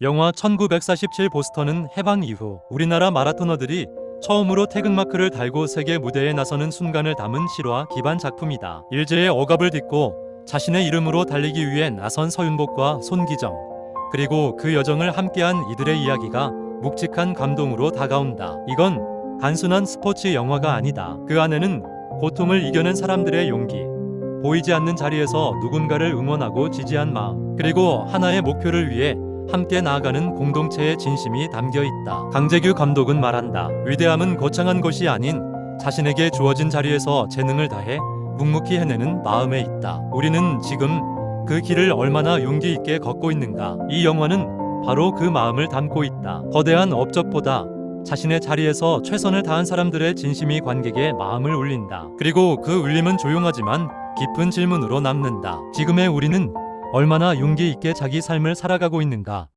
영화 1947 보스턴은 해방 이후 우리나라 마라토너들이 처음으로 태극마크를 달고 세계 무대에 나서는 순간을 담은 실화 기반 작품이다. 일제의 억압을 딛고 자신의 이름으로 달리기 위해 나선 서윤복과 손기정 그리고 그 여정을 함께한 이들의 이야기가 묵직한 감동으로 다가온다. 이건 단순한 스포츠 영화가 아니다. 그 안에는 고통을 이겨낸 사람들의 용기, 보이지 않는 자리에서 누군가를 응원하고 지지한 마음, 그리고 하나의 목표를 위해 함께 나아가는 공동체의 진심이 담겨 있다. 강재규 감독은 말한다. 위대함은 거창한 것이 아닌 자신에게 주어진 자리에서 재능을 다해 묵묵히 해내는 마음에 있다. 우리는 지금 그 길을 얼마나 용기 있게 걷고 있는가. 이 영화는 바로 그 마음을 담고 있다. 거대한 업적보다 자신의 자리에서 최선을 다한 사람들의 진심이 관객의 마음을 울린다. 그리고 그 울림은 조용하지만 깊은 질문으로 남는다. 지금의 우리는 얼마나 용기 있게 자기 삶을 살아가고 있는가?